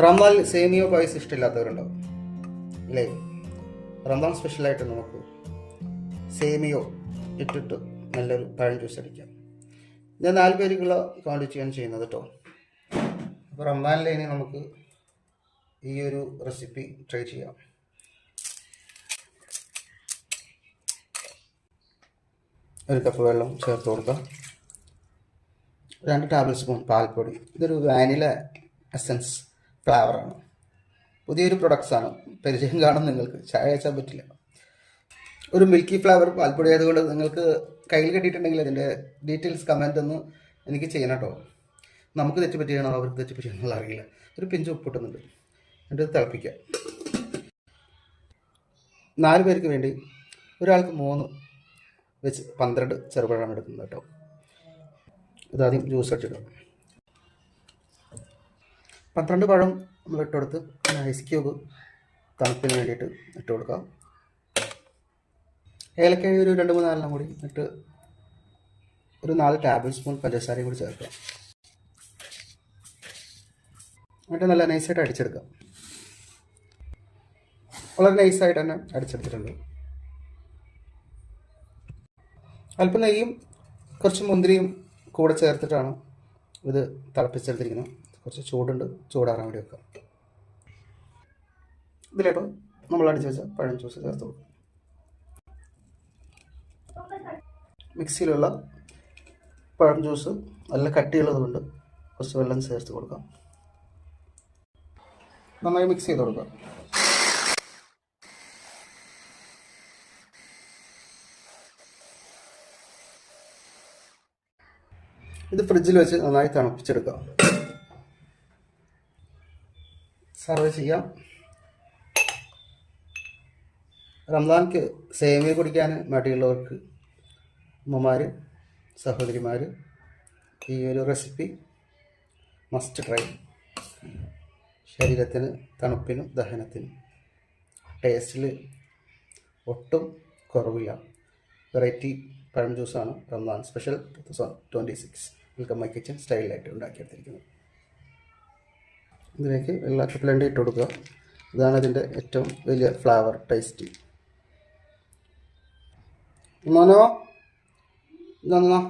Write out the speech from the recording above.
റംസാൻ സേമിയോ പായസം ഇഷ്ടമില്ലാത്തവരുണ്ടാവും അല്ലേ റമദാൻ സ്പെഷ്യലായിട്ട് നമുക്ക് സേമിയോ ഇട്ടിട്ട് നല്ലൊരു പഴം ജ്യൂസ് അടിക്കാം. ഞാൻ നാല് പേർക്കുള്ള ക്വാണ്ടിറ്റിയാണ് ചെയ്യുന്നത് കേട്ടോ അപ്പോൾ റംസാനിലെ ഇനി നമുക്ക് ഈ ഒരു റെസിപ്പി ട്രൈ ചെയ്യാം. ഒരു കപ്പ് വെള്ളം ചേർത്ത് കൊടുക്കാം. രണ്ട് ടേബിൾ സ്പൂൺ പാൽപ്പൊടി. ഇതൊരു വാനില എസൻസ് ഫ്ലേവറാണ് പുതിയൊരു പ്രൊഡക്ട്സാണ് പരിചയം കാണും നിങ്ങൾക്ക്. ചായ വെച്ചാൽ പറ്റില്ല. ഒരു മിൽക്കി ഫ്ലേവർ പാൽപ്പൊടി ആയതുകൊണ്ട് നിങ്ങൾക്ക് കയ്യിൽ കിട്ടിയിട്ടുണ്ടെങ്കിൽ അതിന്റെ ഡീറ്റെയിൽസ് കമന്റ് ഒന്ന് എനിക്ക് ചെയ്യണം കേട്ടോ നമുക്ക് തെറ്റുപറ്റിയാണോ? അവർക്ക് തെറ്റുപറ്റിയാണോ? അറിയില്ല. ഒരു പിഞ്ച് ഉപ്പിട്ടുന്നുണ്ട്. എന്നിട്ട് തിളപ്പിക്കുക നാല് പേർക്ക് വേണ്ടി ഒരാൾക്ക് മൂന്ന് വെച്ച് പന്ത്രണ്ട് ചെറുപഴമെടുക്കുന്നു കേട്ടോ ഇതാദ്യം ജ്യൂസ് അടിച്ചിടും പന്ത്രണ്ട് പഴം നമ്മൾ ഇട്ട് കൊടുത്ത് ഐസ് ക്യൂബ് തണുപ്പിന് വേണ്ടിയിട്ട് ഇട്ട് കൊടുക്കാം. ഏലക്കായ ഒരു രണ്ട് മൂന്ന് നാലെണ്ണം കൂടി ഇട്ട് ഒരു നാല് ടേബിൾ സ്പൂൺ പഞ്ചസാരയും കൂടി ചേർക്കുക എന്നിട്ട് നല്ല നൈസായിട്ട് അടിച്ചെടുക്കാം. വളരെ നൈസായിട്ട് തന്നെ അടിച്ചെടുത്തിട്ടുണ്ട്. അല്പം നെയ്യും കുറച്ച് മുന്തിരിയും കൂടെ ചേർത്തിട്ടാണ് ഇത് തിളപ്പിച്ചെടുത്തിരിക്കുന്നത്. കുറച്ച് ചൂടുണ്ട് ചൂടാറാൻ വേണ്ടി വെക്കാം. ഇതിലേക്ക് നമ്മൾ അടിച്ച് വെച്ച പഴം ജ്യൂസ് ചേർത്ത് കൊടുക്കും. മിക്സിയിലുള്ള പഴം ജ്യൂസ് നല്ല കട്ടിയുള്ളതുകൊണ്ട് കുറച്ച് വെള്ളം ചേർത്ത് കൊടുക്കാം. നന്നായി മിക്സ് ചെയ്ത് കൊടുക്കാം. ഇത് ഫ്രിഡ്ജിൽ വെച്ച് നന്നായി തണുപ്പിച്ചെടുക്കാം. സർവ് ചെയ്യാം. റംസാൻക്ക് സേമിയ കുടിക്കാൻ മടിയുള്ളവർക്ക് അമ്മമാർ സഹോദരിമാർ ഈ ഒരു റെസിപ്പി മസ്റ്റ് ട്രൈ ശരീരത്തിന് തണുപ്പിനും ദഹനത്തിനും ടേസ്റ്റിൽ ഒട്ടും കുറവില്ല. വെറൈറ്റി പഴം ജ്യൂസാണ് Ramzan special two thousand twenty six welcome my kitchen സ്റ്റൈലായിട്ട് ഉണ്ടാക്കിയെടുത്തിരിക്കുന്നത്. ഇതിലേക്ക് വെള്ള കപ്പലണ്ടി ഇട്ട് കൊടുക്കുക. ഇതാണ് ഇതിന്റെ ഏറ്റവും വലിയ ഫ്ലേവർ ടേസ്റ്റ്. മോനോ ഇതെന്നാ